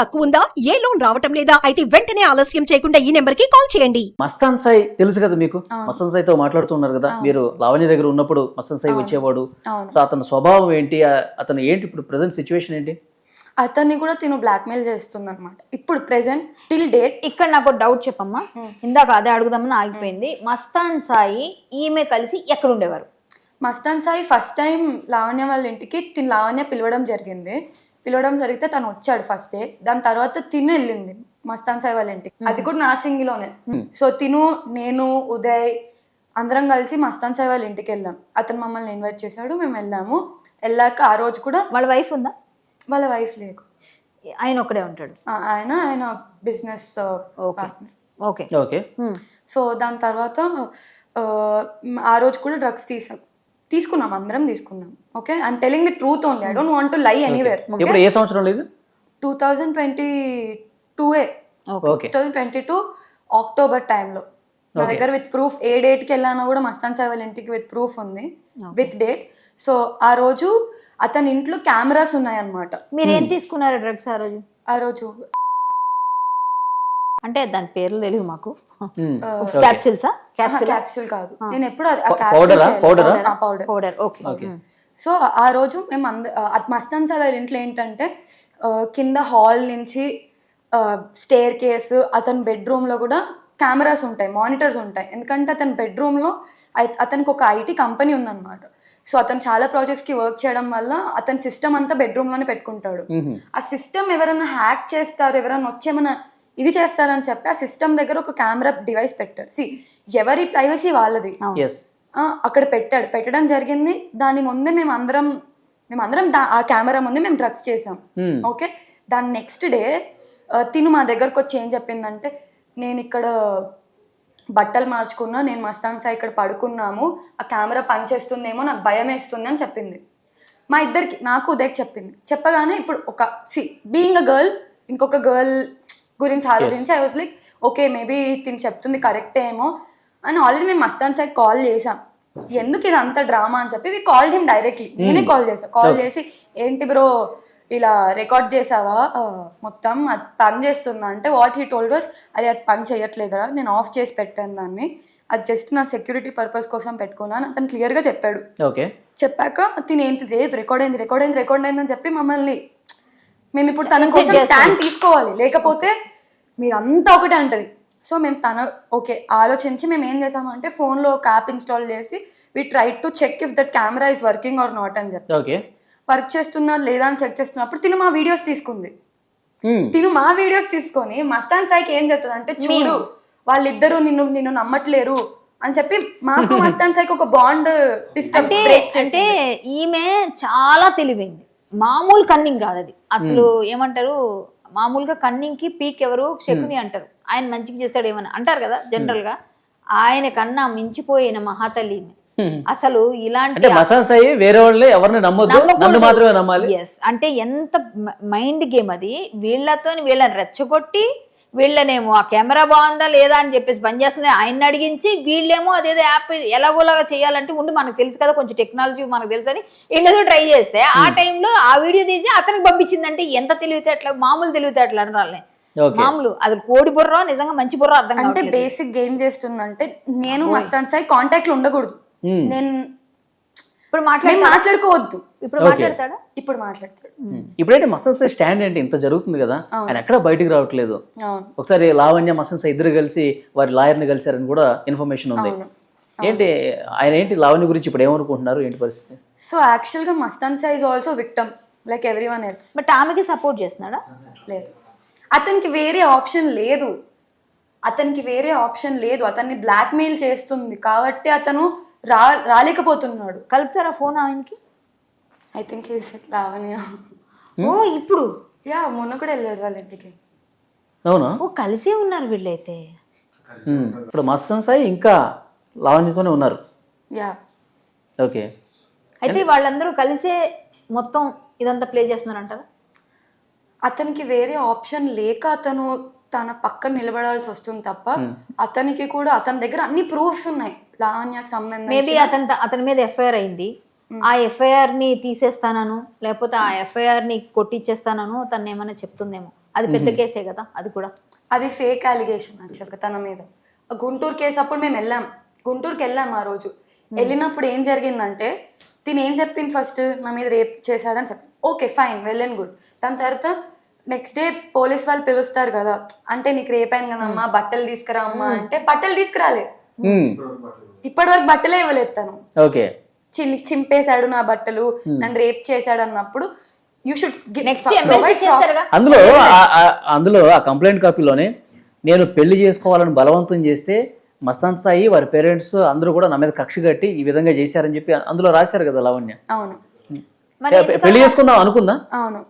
తక్కువ ఉందా ఏ లోన్ రావటం లేదా? అయితే వెంటనే ఆలస్యం చేయకుండా ఈ నెంబర్కి కాల్ చేయండి. మస్తాన్ సాయి తెలుసు కదా మీకు. మస్తాన్ సాయితో మాట్లాడుతున్నారు కదా? మీరు లావణ్య దగ్గర ఉన్నప్పుడు మస్తాన్ సాయి. వచ్చేవాడు. సో అతని స్వభావం ఏంటి? ఆ- అతను ఏంటి ఇప్పుడు ప్రజెంట్ సిచ్యువేషన్ ఏంటి? అతన్ని కూడా తిను బ్లాక్మెయిల్ చేస్తుంది అనమాట ఇప్పుడు ప్రెసెంట్ టిల్ డేట్. ఇక్కడ నాకు డౌట్ చెప్పమ్మా. ఇందాక అదే అడుగుదామని ఆగిపోయింది. మస్తాన్ సాయి ఈమె కలిసి ఎక్కడ ఉండేవారు మస్తాన్ సాయి ఫస్ట్ టైం లావణ్య వాళ్ళ ఇంటికి తిని లావణ్య పిలవడం జరిగింది. పిలవడం జరిగితే తను వచ్చాడు ఫస్ట్ డే దాని తర్వాత తిను వెళ్ళింది మస్తాన్ సాయి వాళ్ళ ఇంటికి. అది కూడా నాసింగిలోనే సో తిను నేను ఉదయ్ అందరం కలిసి మస్తాన్ సాయి వాళ్ళ ఇంటికి వెళ్ళాం. అతను మమ్మల్ని ఇన్వైట్ చేశాడు మేము వెళ్ళాము. వెళ్ళాక ఆ రోజు కూడా వాళ్ళ వైఫ్ ఉందా? వాళ్ళ వైఫ్ లేకు ఆయన ఒక్కడే ఉంటాడు. ఆ- ఆయన ఆయన బిజినెస్ ఓకే ఓకే సో దాని తర్వాత ఆ, ఆ రోజు కూడా డ్రగ్స్ తీసా. తీసుకున్నాం అందరం తీసుకున్నాం. Okay I'm telling the truth only I don't want to lie anywhere ఇప్పుడు ఏ సంవత్సరం లేదు? టూ థౌజండ్ ట్వంటీ టూ ఏ okay two thousand twenty two October టైంలో నా దగ్గర విత్ ప్రూఫ్ ఏ డేట్కి వెళ్ళానో కూడా మస్తాన్ సాయి వాళ్ళ ఇంటికి విత్ ప్రూఫ్ ఉంది. విత్ డేట్ సో ఆ రోజు అతని ఇంట్లో కెమెరాస్ ఉన్నాయన్నమాట. మీరు ఏం తీసుకున్నారు డ్రగ్స్ ఆ రోజు? ఆ రోజు అంటే దాని పేర్లు తెలియదు మాకు. క్యాప్సిల్సా? క్యాప్సిల్? క్యాప్సూల్ కాదు. నేను ఎప్పుడు పౌడరా? పౌడరా? ఓకే. సో ఆ రోజు మేము అంద మస్తాన్ సార్ ఇంట్లో ఏంటంటే కింద హాల్ నుంచి స్టేర్ కేసు అతని బెడ్రూమ్లో కూడా కెమెరాస్ ఉంటాయి మానిటర్స్ ఉంటాయి. ఎందుకంటే అతని బెడ్రూమ్లో అతనికి ఒక ఐటీ కంపెనీ ఉందన్నమాట. సో అతను చాలా ప్రాజెక్ట్స్కి వర్క్ చేయడం వల్ల అతని సిస్టమ్ అంతా బెడ్రూమ్లోనే పెట్టుకుంటాడు. మ్మ్. ఆ సిస్టమ్ ఎవరైనా హ్యాక్ చేస్తారు ఎవరైనా వచ్చేమైనా ఇది చేస్తారని చెప్పి ఆ సిస్టమ్ దగ్గర ఒక కెమెరా డివైస్ పెట్టాడు. సి ఎవరి ప్రైవసీ వాళ్ళది? అక్కడ పెట్టాడు. పెట్టడం జరిగింది. దాని ముందే మేము అందరం మేము అందరం దా- ఆ కెమెరా ముందే మేము డ్రగ్స్ చేసాం. Hmm. ఓకే దాని నెక్స్ట్ డే తిను మా దగ్గరకు వచ్చి ఏం చెప్పిందంటే నేను ఇక్కడ బట్టలు మార్చుకున్నా నేను మస్తాన్ సాయి ఇక్కడ పడుకున్నాము. ఆ కెమెరా పనిచేస్తుందేమో నాకు భయం వేస్తుంది అని చెప్పింది. మా ఇద్దరికి నాకు ఉదయ్ చెప్పింది. చెప్పగానే ఇప్పుడు ఒక సి బీయింగ్ అ గర్ల్ ఇంకొక గర్ల్ గురించి ఆలోచించి I was like okay maybe తిని చెప్తుంది కరెక్టే ఏమో అని ఆల్రెడీ మేము మస్తాన్ సాయి కాల్ చేసాం. ఎందుకు ఇది అంత డ్రామా అని చెప్పి వి కాల్ హిమ్ డైరెక్ట్లీ నేనే కాల్ చేసా కాల్ చేసి ఏంటి బ్రో ఇలా రికార్డ్ చేసావా మొత్తం అది పని చేస్తుందా? అంటే వాట్ హీ టోల్డ్ వస్ అది అది పని చేయట్లేదురా నేను ఆఫ్ చేసి పెట్టాను దాన్ని. అది జస్ట్ నా సెక్యూరిటీ పర్పస్ కోసం పెట్టుకున్నాను అతను క్లియర్గా చెప్పాడు. ఓకే చెప్పాక తిని ఏంటి లేదు రికార్డ్ అయింది రికార్డ్ అయింది రికార్డ్ అయిందని చెప్పి మమ్మల్ని మేము ఇప్పుడు తన కోసం స్టాండ్ తీసుకోవాలి. లేకపోతే మీరు అంతా ఒకటే అంటది. సో మేము తన ఓకే ఆలోచించి మేము ఏం చేసామంటే ఫోన్లో ఒక యాప్ ఇన్స్టాల్ చేసి we try to check if that camera is working or not అని చెప్పి. ఓకే. వర్క్ చేస్తున్నా లేదా అని చెక్ చేస్తున్నప్పుడు తిను మా వీడియోస్ తీసుకుంది. తిను మా వీడియోస్ తీసుకొని మస్తాన్ సాయికి ఏం చెప్తుంది అంటే చూడు వాళ్ళిద్దరూ నిన్ను నిన్ను నమ్మట్లేరు అని చెప్పి మాకు మస్తాన్ సాయికి ఒక బాండ్ డిస్టర్బ్ అంటే బ్రేక్ అంటే ఈమె చాలా తెలివైంది. మామూలు కన్నింగ్ కాదు అది అసలు ఏమంటారు మామూలుగా కన్నింగ్కి పీక్ ఎవరు? శకుని అంటారు. ఆయన మంచిగా చేశాడు ఏమని అంటారు కదా జనరల్గా ఆయన కన్నా మించిపోయిన మహాతల్లి ఈమె. అసలు ఇలాంటి వేరే వాళ్ళే ఎవరిని నమ్మొద్దు? నన్ను మాత్రమే నమ్మాలి? అంటే ఎంత మైండ్ గేమ్ అది? వీళ్ళతో వీళ్ళని రెచ్చగొట్టి వీళ్ళనేమో ఆ కెమెరా బాగుందా లేదా అని చెప్పేసి పని చేస్తుంది. ఆయన్ని అడిగించి వీళ్ళేమో అదేదో యాప్ ఎలాగోలాగా చేయాలంటే ఉండి మనకు తెలుసు కదా కొంచెం టెక్నాలజీ మనకు తెలుసు అని వీళ్ళేదో ట్రై చేస్తే ఆ టైంలో ఆ వీడియో తీసి అతనికి పంపించిందంటే ఎంత తెలివితేటలు మామూలు తెలివితేటలు అనరాలే ఓకే మామూలు అది కోడి బుర్ర నిజంగా మంచి బుర్ర అర్థం అంటే. బేసిక్ గేమ్ చేస్తుందంటే నేను మస్తాన్ సాయి కాంటాక్ట్లో ఉండకూడదు. Hmm. నేను ఇప్పుడు మాట్లాడి మాట్లాడుకోవద్దు. ఇప్పుడు. మాట్లాడతాడా? ఇప్పుడు మాట్లాడతాడు. ఇప్పుడైతే మసన్ సాయి స్టాండ్ ఏంటి? ఇంత జరుగుతుంది కదా. ఆయన ఎక్కడ బయటికి రావట్లేదు. ఒకసారి లావణ్య మసన్ సాయి ఇద్దరు కలిసి వారి లాయర్ని కలిశారని కూడా ఇన్ఫర్మేషన్ ఉంది. ఏంటి ఆయన ఏంటి లావణ్య గురించి ఇప్పుడు ఏమనుకుంటున్నారు? ఏంటి పరిస్థితి? సో యాక్చువల్గా Mastan is also victim like everyone else but ఆమెకి సపోర్ట్ చేస్తున్నాడా? లేదు. అతనికి వేరే ఆప్షన్ లేదు. అతనికి వేరే ఆప్షన్ లేదు. అతన్ని బ్లాక్మెయిల్ చేస్తుంది. కాబట్టి అతను రా రాలేకపోతున్నాడు. కలుపుతారా ఫోన్ ఆయనకి ఐ థింక్ ఈజ్ లావణ్య ఓ ఇప్పుడు? యా మొన్న కూడా వెళ్ళాడు వాళ్ళ ఇంటికి. అవునా? ఓ కలిసే ఉన్నారు వీళ్ళైతే. ఉమ్. ఇప్పుడు మసన్ సాయి ఇంకా లావణ్యతోనే ఉన్నారు. యా ఓకే అయితే వాళ్ళందరూ కలిసే మొత్తం ఇదంతా ప్లే చేస్తున్నారు అంటారా అతనికి వేరే ఆప్షన్ లేక అతను తన పక్కన నిలబడాల్సి వస్తుంది తప్ప అతనికి కూడా అతని దగ్గర అన్ని ప్రూఫ్స్ ఉన్నాయి. లావణ్యకు సంబంధించి మేబీ అతని అతని మీద ఎఫ్ఐఆర్ అయింది. ఆ ఎఫ్ఐఆర్ని తీసేస్తానను లేకపోతే ఆ ఎఫ్ఐఆర్ని కొట్టిచ్చేస్తానను తను ఏమైనా చెప్తుందేమో. అది పెద్ద కేసే కదా అది కూడా. అది ఫేక్ అలిగేషన్ యాక్చువల్గా తన మీద. గుంటూరు కేసు అప్పుడు మేము వెళ్ళాం. గుంటూరుకి వెళ్ళాం ఆ రోజు. వెళ్ళినప్పుడు ఏం జరిగిందంటే తిని ఏం చెప్పింది ఫస్ట్ నా మీద రేప్ చేశాడని చెప్పి okay fine well and good దాని తర్వాత నెక్స్ట్ డే పోలీస్ వాళ్ళు పిలుస్తారు కదా. అంటే నీకు రేప్ అయింది కదమ్మా బట్టలు తీసుకురా అమ్మా అంటే బట్టలు తీసుకురాలే. ఇప్పటి వరకు బట్టలే ఇవ్వలేదు తను. ఓకే. చింపేశాడు నా బట్టలు నన్ను రేప్ చేశాడు అన్నప్పుడు యూ షుడ్ నెక్స్ట్ ఎమ్మెల్సీ చేస్తారుగా? అందులో అందులో ఆ కంప్లైంట్ కాపీలోనే నేను పెళ్ళి చేసుకోవాలని బలవంతం చేస్తే మస్తాన్ సాయి వారి పేరెంట్స్ అందరూ కూడా నా మీద కక్ష కట్టి ఈ విధంగా చేశారని చెప్పి అందులో రాశారు కదా లావణ్య. అవును. పెళ్ళి చేసుకుందాం అనుకుందా? అవును.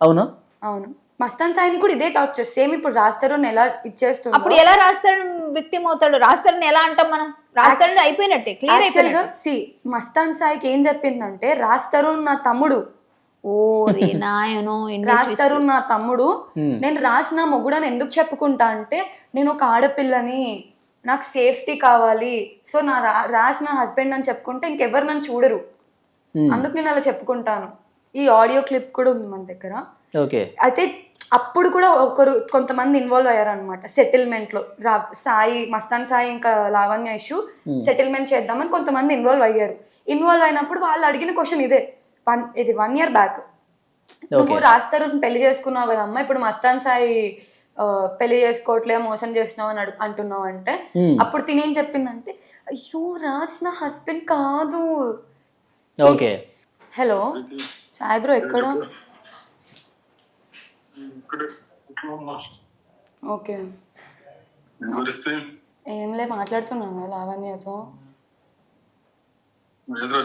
అవునా? అవును. మస్తాన్ సాయిని కూడా ఇదే టార్చర్ సేమ్ ఇప్పుడు రాస్తారు ఎలా ఇచ్చేస్తుంది? అప్పుడు ఎలా రాస్తాడు విక్టిమ్ అవుతాడు రాస్తాడని ఎలా అంటాం మనం? రాస్తాడని అయిపోయినట్టే క్లియర్ అయిపోయినట్టు. సి మస్తాన్ సాయికి ఏం చెప్పిందంటే రాస్తారు నా తమ్ముడు. ఓ రే నాయనో రాస్తారు నా తమ్ముడు నేను రాసిన మొగుడని ఎందుకు చెప్పుకుంటా అంటే నేను ఒక ఆడపిల్లని నాకు సేఫ్టీ కావాలి. సో నా రా- రాసిన హస్బెండ్ అని చెప్పుకుంటే ఇంకెవరు నన్ను చూడరు. అందుకు నేను అలా చెప్పుకుంటాను. ఈ ఆడియో క్లిప్ కూడా ఉంది మన దగ్గర. ఓకే. అయితే అప్పుడు కూడా ఒకరు కొంతమంది ఇన్వాల్వ్ అయ్యారు అనమాట సెటిల్మెంట్లో. రా సాయి మస్తాన్ సాయి ఇంకా లావణ్య ఇష్యూ సెటిల్మెంట్ చేద్దామని కొంతమంది ఇన్వాల్వ్ అయ్యారు. ఇన్వాల్వ్ అయినప్పుడు వాళ్ళు అడిగిన క్వశ్చన్ ఇదే. వన్ ఇది వన్ ఇయర్ బ్యాక్ నువ్వు రాస్తారు పెళ్ళి చేసుకున్నావు కదమ్మా ఇప్పుడు మస్తాన్ సాయి పెళ్ళి చేసుకోవట్లేదు మోసం చేసినావు అని అంటున్నావు అంటే అప్పుడు తినేం చెప్పిందంటే అయ్యో రాజ్ నా హస్బెండ్ కాదు. ఓకే హలో సాయి బ్రో ఎక్కడ? ఓకే. వివరిస్తే ఏం లే మాట్లాడుతున్నావా లావణ్యతో.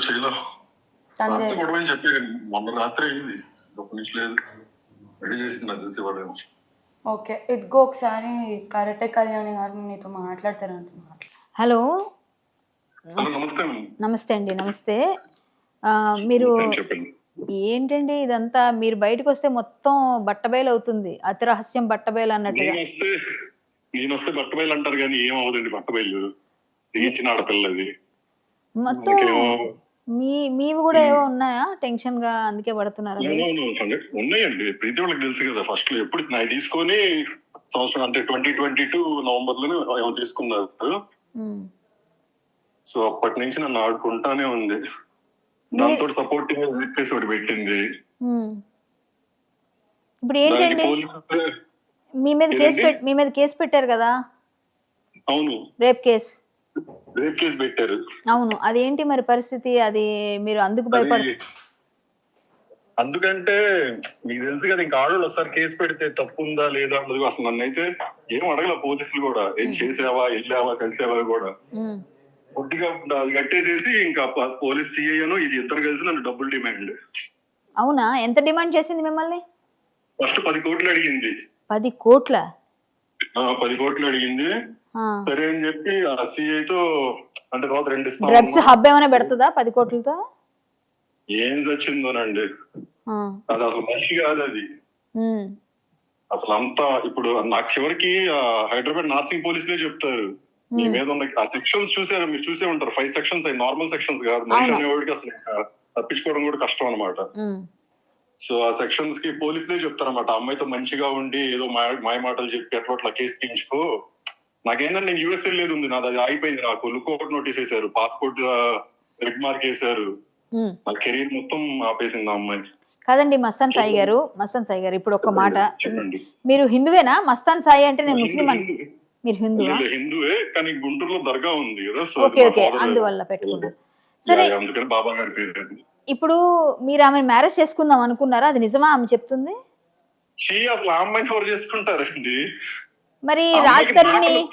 చేయలో. రాత్రి గొడవ అని చెప్పే మొన్న రాత్రి అయింది. ఒక నుంచి లేదు. రెడీ చేసింది నాకు తెలిసి వాళ్ళు ఓకే ఇదిగో ఒకసారి కరెక్టే కళ్యాణి గారు నీతో మాట్లాడతారంట హలో. హలో నమస్తే. నమస్తే అండి నమస్తే. మీరు ఏంటండి ఇదంతా? మీరు బయటకు వస్తే మొత్తం బట్టబయలు అవుతుంది. అతి రహస్యం బట్టబయలు అన్నట్టుగా. నేను వస్తే నేను వస్తే బట్టబయలు అంటారు కానీ ఏం అవ్వదండి బట్టబయలు. తెగించిన ఆడపిల్లది మొత్తం మీ మీవి కూడా ఏవో ఉన్నాయా? టెన్షన్గా అందుకే పడుతున్నారా మీరు? అవును, అవును. ఉన్నాయండి. ప్రీతి వాళ్ళకి తెలుసు కదా ఫస్ట్లో ఎప్పుడు నాకు తీసుకొని సంవత్సరం అంటే ట్వంటీ ట్వంటీ టూ నవంబర్లోనే ఏమో తీసుకున్నారు. సో అప్పటి నుంచి నన్ను ఆడుకుంటానే ఉంది. దాంతో సపోర్ట్ చెప్పేసి ఒకటి పెట్టింది. ఇప్పుడు ఏంటండి? మీ మీద కేసు మీ మీద కేసు పెట్టారు కదా? అవును. Rape case. రేప్ కేసు పెట్టారు. అవును. అదేంటి మరి పరిస్థితి? అది మీరు అందుకు భయపడ అది అందుకంటే మీకు తెలుసు కదా ఇంకా ఆడవాళ్ళు ఒకసారి కేసు పెడితే తప్పు ఉందా లేదా అన్నది అసలు నన్ను అయితే ఏం అడగల పోలీసులు కూడా. ఏం చేసావా వెళ్ళావా కలిసావా కూడా. కొద్దిగా అది కట్టేసేసి ఇంకా పోలీస్ సిఐను ఇది ఇద్దరు కలిసి నన్ను డబ్బులు డిమాండ్. అవునా? ఎంత డిమాండ్ చేసింది మిమ్మల్ని? ఫస్ట్ పది కోట్లు అడిగింది. పది కోట్ల? పది కోట్లు అడిగింది. సరే అని చెప్పి ఆ సిఐతో అంటే తర్వాత రెండు డ్రగ్స్ హబ్ ఏమైనా పెడుతుందా పది కోట్లతో? ఏం చచ్చిందోనండి. అది అసలు మనిషి కాదు అది. అసలు అంతా ఇప్పుడు నాకు చివరికి హైదరాబాద్ నార్సింగ్ పోలీసులే చెప్తారు. మీ మీద ఉన్న ఆ సెక్షన్స్ చూసారు మీరు చూసే ఉంటారు. ఫైవ్ సెక్షన్స్ అవి నార్మల్ సెక్షన్స్ కాదు. మనిషి అనేవాడికి అసలు తప్పించుకోవడం కూడా కష్టం అన్నమాట. ఉమ్. సో ఆ సెక్షన్స్కి పోలీసులే చెప్తారన్నమాట. అమ్మాయితో మంచిగా ఉండి ఏదో మాయ మాటలు చెప్పి అట్లా అట్లా కేసు తీయించుకో. నాకేంటంటే నేను యూఎస్ వెళ్ళేది ఉంది. నాది అది ఆగిపోయింది నాకు. లుకౌట్ నోటీస్ వేశారు. పాస్పోర్ట్ రెడ్ మార్క్ వేశారు. ఉమ్. నా కెరీర్ మొత్తం ఆపేసింది ఆ అమ్మాయి కాదండి మస్తాన్ సాయి గారు మస్తాన్ సాయి గారు ఇప్పుడు ఒక్క మాట. చెప్పండి. మీరు హిందువేనా? మస్తాన్ సాయి అంటే నేను ముస్లిం అని మీరు హిందువా? లేదు, హిందువే కానీ గుంటూరులో దర్గా ఉంది కదా సో ఓకే మా ఓకే father- అందువల్ల పెట్టుకున్నారు సరే. అందుకని బాబా గారి పేరు. ఇప్పుడు మీరు ఆమె మ్యారేజ్ చేసుకుందాం అనుకున్నారా? అది నిజమా ఆమె చెప్తుంది? అసలు ఆ అమ్మాయిని ఎవరు చేసుకుంటారండి? మరి రాజ్ నాకు-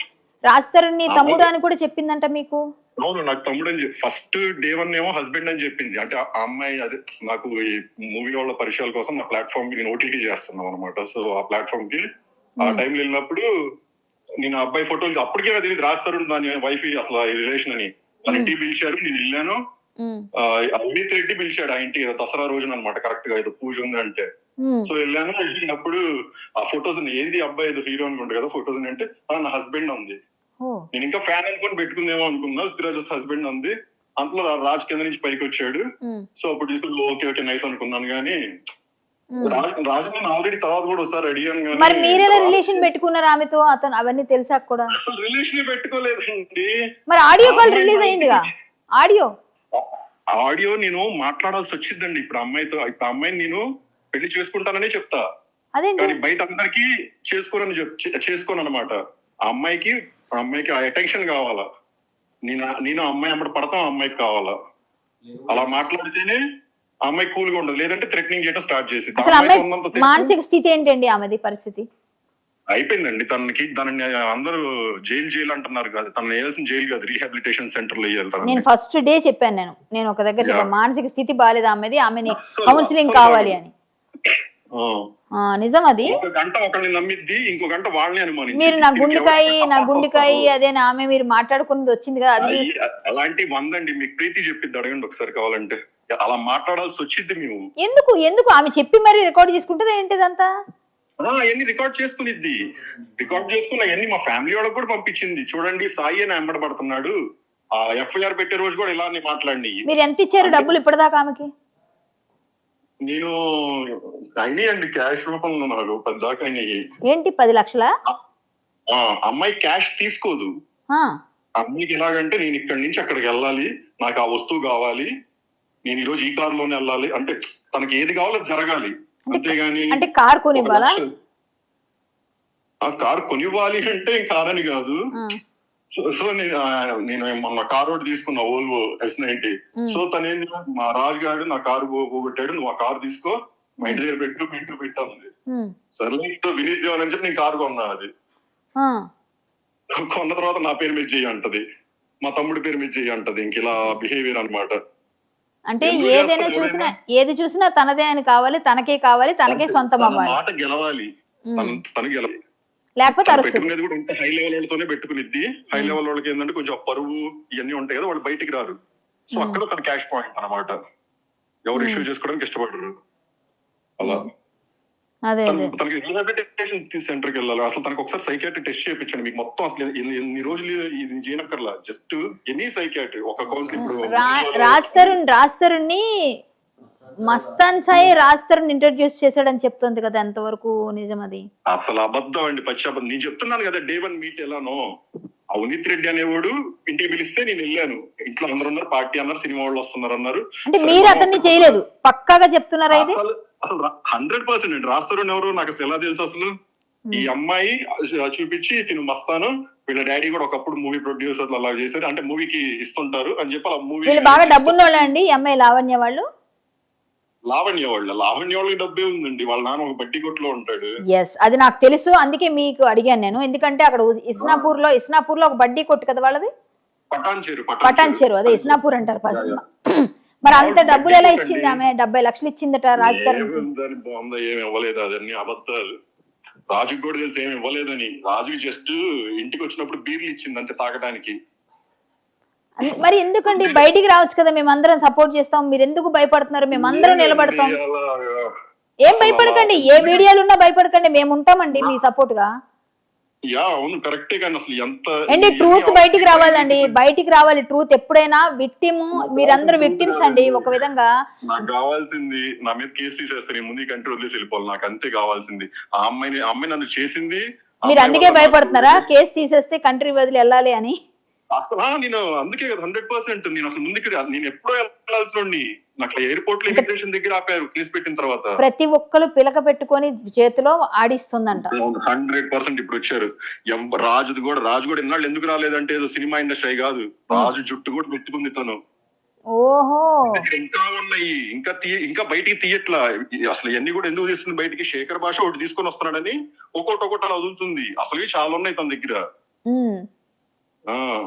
రాజ్ తరుణ్ని ఆ తమ్ముడు అని కూడా చెప్పిందంట మీకు? అవును నాకు తమ్ముడు అని ఫస్ట్ డే వన్ ఏమో హస్బెండ్ అని చెప్పింది. అంటే ఆ అమ్మాయి అదే నాకు ఈ మూవీ వాళ్ళ పరిచయాల కోసం నా ప్లాట్ఫామ్కి నేను ఓటీటీ చేస్తున్నాం అనమాట సో ఆ ప్లాట్ఫామ్కి ఆ టైంలో వెళ్ళినప్పుడు నేను అబ్బాయి ఫోటోలు అప్పటికే తెలియదు రాస్తారు దాని వైఫ్ అసలు రిలేషన్ అని. వాళ్ళ ఇంటికి పిలిచారు నేను వెళ్ళాను. అమిత్ రెడ్డి పిలిచాడు ఆ ఇంటికి దసరా రోజున అనమాట కరెక్ట్గా ఏదో పూజ ఉంది అంటే. సో వెళ్ళాను వెళ్ళినప్పుడు ఆ ఫొటోస్ ఏంది అబ్బాయి ఏదో హీరో అనుకుంటా కదా ఫొటోస్ అంటే "ఆ, నా హస్బెండ్ ఉంది. నేను ఇంకా ఫ్యాన్ అనుకుని పెట్టుకుందేమో అనుకున్నా సిరాజ్ హస్బెండ్ ఉంది. అంతలో రాజ్ కింద నుంచి పైకి వచ్చాడు. సో అప్పుడు ఓకే ఓకే నైస్ అనుకున్నాను కానీ ఉమ్. రాజ్ రాజు నేను ఆల్రెడీ తర్వాత కూడా ఒకసారి అడిగాను మరి మీరెలా రిలేషన్ పెట్టుకున్నారు ఆమెతో? అతను అవన్నీ తెలిసాక కూడా. అసలు రిలేషన్ పెట్టుకోలేదండి. మరి ఆడియో కాల్ రిలీజ్ అయిందిగా? ఆడియో? ఆడియో నేను మాట్లాడాల్సి వచ్చిందండి. ఇప్పుడు అమ్మాయితో ఇప్పుడు అమ్మాయిని నేను పెళ్ళి చేసుకుంటాననే చెప్తా. కానీ బయట అందరికి చేసుకోనని చేసుకోను అనమాట ఆ అమ్మాయికి అమ్మాయికి ఆ అటెన్షన్ కావాలా? నేను నేను అమ్మాయి అమ్మడి పడతాం అమ్మాయికి కావాలా? అలా మాట్లాడితేనే ఆ అమ్మాయి కూల్గా ఉండదు. లేదంటే థ్రెటనింగ్ చేయడం స్టార్ట్ చేసింది. మానసిక స్థితి ఏంటండి ఆమెది పరిస్థితి? అయిపోయిందండి. తనకి తనని అందరూ జైలు జైలు అంటున్నారు కాదు. తను వేయాల్సిన జైలు కాదు. రీహాబిలిటేషన్ సెంటర్లో వేయాలి తనని. నేను ఫస్ట్ డే చెప్పాను నేను. నేను ఒక దగ్గర మానసిక స్థితి బాగాలేదు ఆమెది ఆమెని కౌన్సిలింగ్ కావాలి. అని. నిజం అది? ఒక గంట ఒకరిని నమ్మిద్ది ఇంకో గంట వాళ్ళని మీరు నా గుండెకాయ నా గుండెకాయ అదే నా ఆమె మీరు మాట్లాడుకున్నది వచ్చింది కదా అలాంటి వందండి. మీకు ప్రీతి చెప్పిద్ది. అడగండి ఒకసారి కావాలంటే. అలా మాట్లాడాల్సి వచ్చింది మేము. ఎందుకు? ఎందుకు? ఆమె చెప్పి మరి రికార్డ్ చేసుకుంటుందా ఏంటిదంతా? అవన్నీ రికార్డ్ చేసుకునిద్ది. రికార్డ్ చేసుకుని అవన్నీ మా ఫ్యామిలీ వాళ్ళకి కూడా పంపించింది. చూడండి సాయి అని ఎంబడబడుతున్నాడు ఆ ఎఫ్ఐఆర్ పెట్టే రోజు కూడా ఇలానే మాట్లాడి మీరు ఎంత ఇచ్చారు డబ్బులు ఇప్పటిదాకా ఆమెకి? నేను అయినాయి అండి క్యాష్ రూపంలో నాకు పెద్దాక అయినాయి ఏంటి పది లక్షల? అమ్మాయి క్యాష్ తీసుకోదు. అమ్మాయికి ఎలాగంటే నేను ఇక్కడి నుంచి అక్కడికి వెళ్ళాలి. నాకు ఆ వస్తువు కావాలి. నేను ఈ రోజు ఈ కార్లోనే వెళ్ళాలి. అంటే తనకి ఏది కావాలో జరగాలి. అంతేగాని అంటే కార్ కొనివ్వాలా? ఆ కార్ కొనివ్వాలి అంటే కారని కాదు. సో- నేను నేను మొన్న కార్ ఒకటి తీసుకున్నా ఓల్వో ఎస్ నైన్టీ. సో తను ఏంది మా రాజు గారు నా కారు పోగొట్టాడు నువ్వు ఆ కారు తీసుకో మా ఇంటి దగ్గర పెట్టు పెట్టు పెట్టాంది ఉమ్, సర్లే ఇంట్లో వినిద్దాం అని చెప్పి నేను కారు కొన్నా అది. కొన్న తర్వాత నా పేరు మీద చెయ్యి అంటది. మా తమ్ముడి పేరు మీద చెయ్యి అంటది. ఇంక ఇలా బిహేవియర్ అన్నమాట. అంటే ఏదైనా చూసినా ఏది చూసినా తనదే అని కావాలి తనకే కావాలి తనకే సొంతం అవ్వాలి. మాట గెలవాలి. తన గెలవాలి. లేకపోతే పెట్టుకునేది కూడా ఇంత హై లెవెల్ వాళ్ళతోనే పెట్టుకునిద్ది. హై లెవెల్ వాళ్ళకి ఏంటంటే కొంచెం పరువు ఇవన్నీ ఉంటాయి కదా వాళ్ళు బయటికి రారు. సో అక్కడ తన క్యాష్ పాయింట్ అన్నమాట. ఎవరు ఇష్యూ చేసుకోవడానికి ఇష్టపడరు. అలా. తనకి రిహాబిలిటేషన్ సెంటర్కి వెళ్ళాలి. అసలు తనకి ఒకసారి సైకాట్రీ టెస్ట్ చేయించండి. మీకు మొత్తం అసలు ఎన్ని- రోజులు ఇది చేయనక్కర్లా జస్ట్ ఎనీ సైకాట్రీ ఒక కౌన్సిల్ ఇప్పుడు రాజ్ తరుణ్ రాజ్ తరుణ్ని మస్తాన్ సాయి రాజ్ తరుణ్ ఇంట్రడ్యూస్ చేశాడని చెప్తోంది కదా ఎంతవరకు నిజం అది? అసలు అబద్ధం అండి పచ్చి అబద్ధం. నేను చెప్తున్నాను కదా డే వన్ మీట్ ఎలానో. అవినీత్ రెడ్డి అనేవాడు ఇంటికి పిలిస్తే నేను వెళ్ళాను. ఇంట్లో అందరు ఉన్నారు పార్టీ అన్నారు సినిమా వాళ్ళు వస్తున్నారు అన్నారు. మీరు అతన్ని చేయలేదు. పక్కాగా చెప్తున్నారా అసలు అసలు హండ్రెడ్ పర్సెంట్ అండి. రాస్తారు ఎవరు? నాకు అసలు ఎలా తెలుసు అసలు? ఈ అమ్మాయి ఆ చూపించి తిను మస్తాను. వీళ్ళ డాడీ కూడా ఒకప్పుడు మూవీ ప్రొడ్యూసర్లు అలా చేశారు. అంటే మూవీకి ఇస్తుంటారు అని చెప్పి అలా మూవీ బాగా డబ్బున్న వాళ్ళే అండి? ఈ అమ్మాయి లావణ్య వాళ్ళు? లావణ్య వాళ్ళ. లావణ్య వాళ్ళకి డబ్బే ఉందండి. వాళ్ళ నాన్న ఒక బడ్డీ కొట్లో ఉంటాడు. ఎస్ అది నాకు తెలుసు. అందుకే మీకు అడిగాను నేను. ఎందుకంటే అక్కడ ఇస్నాపూర్లో ఇస్నాపూర్లో ఒక బడ్డీ కొట్టు కదా వాళ్ళది? పటాన్ చేరు పటాన్ చెరు అదే ఇస్నాపూర్ అంటారు మరి అంత డబ్బులు ఎలా ఇచ్చింది ఆమె? డెబ్బై లక్షలు ఇచ్చిందట రాజ్ బాగుందా? ఏమి ఇవ్వలేదు అదన్నీ అబద్ధాలు. రాజుకి కూడా తెలిసి ఏమి ఇవ్వలేదని. రాజుకి జస్ట్ ఇంటికి వచ్చినప్పుడు బీర్లు ఇచ్చింది అంతే తాగడానికి మరి ఎందుకండి? బయటికి రావచ్చు కదా మేమందరం సపోర్ట్ చేస్తాం. మీరు ఎందుకు భయపడుతున్నారు? మేమందరం నిలబడతాం. ఏం భయపడకండి? ఏ వీడియోలు ఉన్నా భయపడకండి. మేము ఉంటామండి మీ సపోర్ట్గా. యా అవును కరెక్టే కానీ అసలు ఎంత అండి ట్రూత్ బయటికి రావాలండి బయటికి రావాలి ట్రూత్ ఎప్పుడైనా విక్టిమ్ మీరందరూ విక్టిమ్స్ అండి ఒక విధంగా. నాకు కావాల్సింది నా మీద కేసు తీసేస్తే నేను ముందు కంట్రీ వదిలేసి వెళ్ళిపోవాలి నాకు అంతే కావాల్సింది. ఆ అమ్మాయిని అమ్మాయి నన్ను చేసింది మీరు అందుకే భయపడుతున్నారా? కేసు తీసేస్తే కంట్రీ వదిలి వెళ్ళాలి అని. అసలు నేను అందుకే కదా హండ్రెడ్ పర్సెంట్ నేను అసలు ముందుకు నేను ఎప్పుడో వెళ్ళాల్సిన నాకు ఎయిర్పోర్ట్లో ఇమిగ్రేషన్ దగ్గర ఆపారు కేసు పెట్టిన తర్వాత. ప్రతి ఒక్కరు పిలక పెట్టుకొని చేతిలో ఆడిస్తుందంట. హండ్రెడ్ పర్సెంట్ ఇప్పుడు వచ్చారు. రాజుది కూడా రాజు కూడా ఎన్నాళ్ళు ఎందుకు రాలేదంటే ఏదో సినిమా ఇండస్ట్రీ కాదు. రాజు జుట్టు కూడా పెట్టుకుంది తను. ఓహో! ఇంకా ఉన్నాయి. ఇంకా తీయ ఇంకా బయటికి తీయట్లా. అసలు ఎన్ని కూడా ఎందుకు తీస్తుంది బయటికి? శేఖర్ భాష ఒకటి తీసుకొని వస్తున్నాడని ఒక్కొక్కటి ఒక్కొక్కటి అలా వదులుతుంది. అసలు చాలా ఉన్నాయి తన దగ్గర.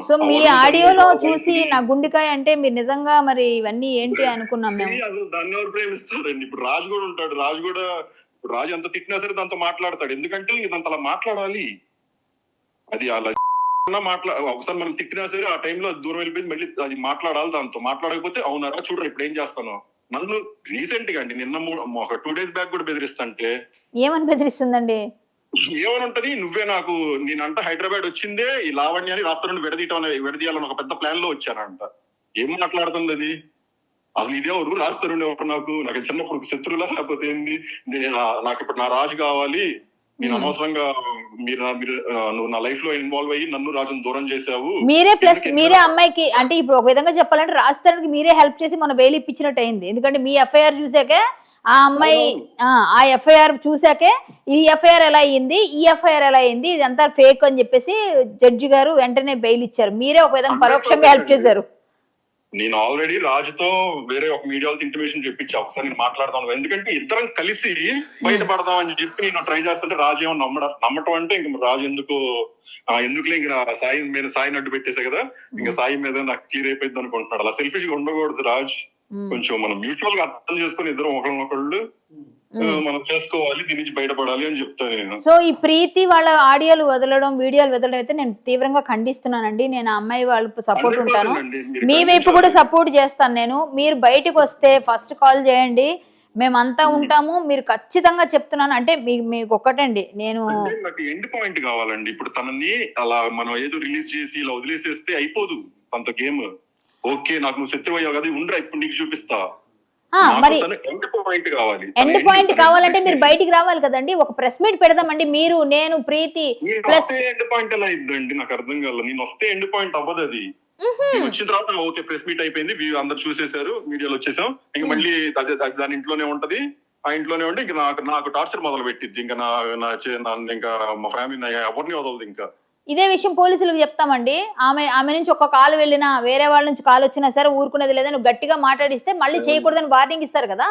సో మీ ఆడియోలో చూసి నా గుండెకాయ అంటే మీరు నిజంగా మరి ఇవన్నీ ఏంటి అనుకున్నాం మేము? అసలు దాన్ని ఎవరు ప్రేమిస్తారండి? ఇప్పుడు రాజు కూడా ఉంటాడు. రాజు కూడా రాజు ఎంత తిట్టినా సరే దాంతో మాట్లాడతాడు. ఎందుకంటే దాంతో అలా మాట్లాడాలి. అది అలా మాట్లా ఒకసారి మనం తిట్టినా సరే ఆ టైంలో దూరం వెళ్ళిపోయింది. మళ్ళీ అది మాట్లాడాలి దాంతో. మాట్లాడకపోతే అవునారా? చూడరా ఇప్పుడు ఏం చేస్తాను? నన్ను రీసెంట్గా అండి నిన్న మూడు- ఒక టూ డేస్ బ్యాక్ కూడా బెదిరిస్తాంటే ఏమని బెదిరిస్తుందండి? ఏమని ఉంటది నువ్వే నాకు నేనంట హైదరాబాద్ వచ్చిందే ఈ లావణ్యాన్ని రాష్ట్రం విడదీయటం అనే- విడదీయాలని ఒక పెద్ద ప్లాన్లో వచ్చానంట. ఏం మాట్లాడుతుంది అది అసలు ఇదేవరు రాస్తారు ఎవరు నాకు? నాకు చిన్నప్పుడు శత్రువులా లేకపోతే ఏంది? నేను నాకు ఇప్పుడు నా రాజు కావాలి. నేను అనవసరంగా మీరు నువ్వు నా లైఫ్లో ఇన్వాల్వ్ అయ్యి నన్ను రాజును దూరం చేసావు మీరే ప్లస్ మీరే అమ్మాయికి అంటే ఇప్పుడు ఒక విధంగా చెప్పాలంటే రాజస్థానికి మీరే హెల్ప్ చేసి మన బెయిల్ ఇప్పించినట్టు అయింది. ఎందుకంటే మీ ఎఫ్ఐఆర్ చూసాకే ఆ అమ్మాయి ఆ, ఎఫ్ఐఆర్ చూసాకే ఈ ఎఫ్ఐఆర్ ఎలా అయ్యింది ఈ ఎఫ్ఐఆర్ ఎలా అయ్యింది ఇదంతా ఫేక్ అని చెప్పేసి జడ్జి గారు వెంటనే బెయిల్ ఇచ్చారు. మీరే ఒక విధంగా పరోక్షంగా హెల్ప్ చేశారు. నేను ఆల్రెడీ రాజుతో వేరే ఒక మీడియాతో ఇంటిమేషన్ చెప్పించా. ఒకసారి నేను మాట్లాడదాం ఎందుకంటే ఇద్దరం కలిసి బయటపడదాం అని చెప్పి నేను ట్రై చేస్తుంటే రాజు ఏమో నమ్మడం నమ్మటం అంటే ఇంక రాజు ఎందుకు ఆ, ఎందుకులే ఇంక సాయి మీద సాయిని అడ్డు పెట్టేసా కదా. ఇంకా సాయి మీద నాకు క్లియర్ అయిపోయింది అనుకుంటున్నాడు. అలా సెల్ఫిష్గా ఉండకూడదు రాజ్. కొంచెం మనం మ్యూచువల్గా అర్థం చేసుకుని ఇద్దరం ఒకరినొకళ్ళు ఆ, మనం చేసుకోవాలి దీని నుంచి బయటపడాలి అని చెప్తాను నేను. సో ఈ ప్రీతి వాళ్ళ ఆడియోలు వదలడం వీడియోలు వదలడం అయితే నేను తీవ్రంగా ఖండిస్తున్నానండి. నేను అమ్మాయి వాళ్ళ సపోర్ట్ 100% ఉంటాను. మీ వైపు కూడా సపోర్ట్ చేస్తాను నేను. మీరు బయటకు వస్తే ఫస్ట్ కాల్ చేయండి. మేమంతా ఉంటాము. మీరు ఖచ్చితంగా చెప్తున్నాను. అంటే మీకు మీకు ఒక్కటండి. నేను నాకు ఎండ్ పాయింట్ కావాలండి. ఇప్పుడు తనని అలా మనం ఏదో రిలీజ్ చేసి ఇలా వదిలేసేస్తే అయిపోదు అంత గేమ్ ఓకే నాకు నువ్వు శత్రువు అయ్యావు కదా ఉండరా ఇప్పుడు నీకు చూపిస్తా. మరి ఎండ్ పాయింట్ కావాలి. ఎండ్ పాయింట్ కావాలంటే మీరు బయటికి రావాలి కదండి. ఒక ప్రెస్ మీట్ పెడదామండి. మీరు నేను ప్రీతి ప్లస్ ఎండ్ పాయింట్ ఎలా ఇద్దండి నాకు అర్థం కాల నేను వస్తే ఎండ్ పాయింట్ అవ్వదు అది. వచ్చిన తర్వాత ఓకే ప్రెస్ మీట్ అయిపోయింది. అందరు చూసేశారు మీడియాలో వచ్చేసాం. ఇంకా మళ్ళీ దాని ఇంట్లోనే ఉంటది. ఆ ఇంట్లోనే ఉండి ఇంకా నాకు నాకు టార్చర్ మొదలు పెట్టిద్ది ఇంకా నా నా- ఇంకా మా ఫ్యామిలీ ఎవరిని వదలదు ఇంకా. ఇదే విషయం పోలీసులకు చెప్తామండి. ఆమె ఆమె నుంచి ఒక కాల్ వెళ్ళినా వేరే వాళ్ళ నుంచి కాల్ వచ్చినా సరే ఊరుకునేది లేదా నువ్వు గట్టిగా మాట్లాడిస్తే మళ్ళీ చేయకూడదని వార్నింగ్ ఇస్తారు కదా?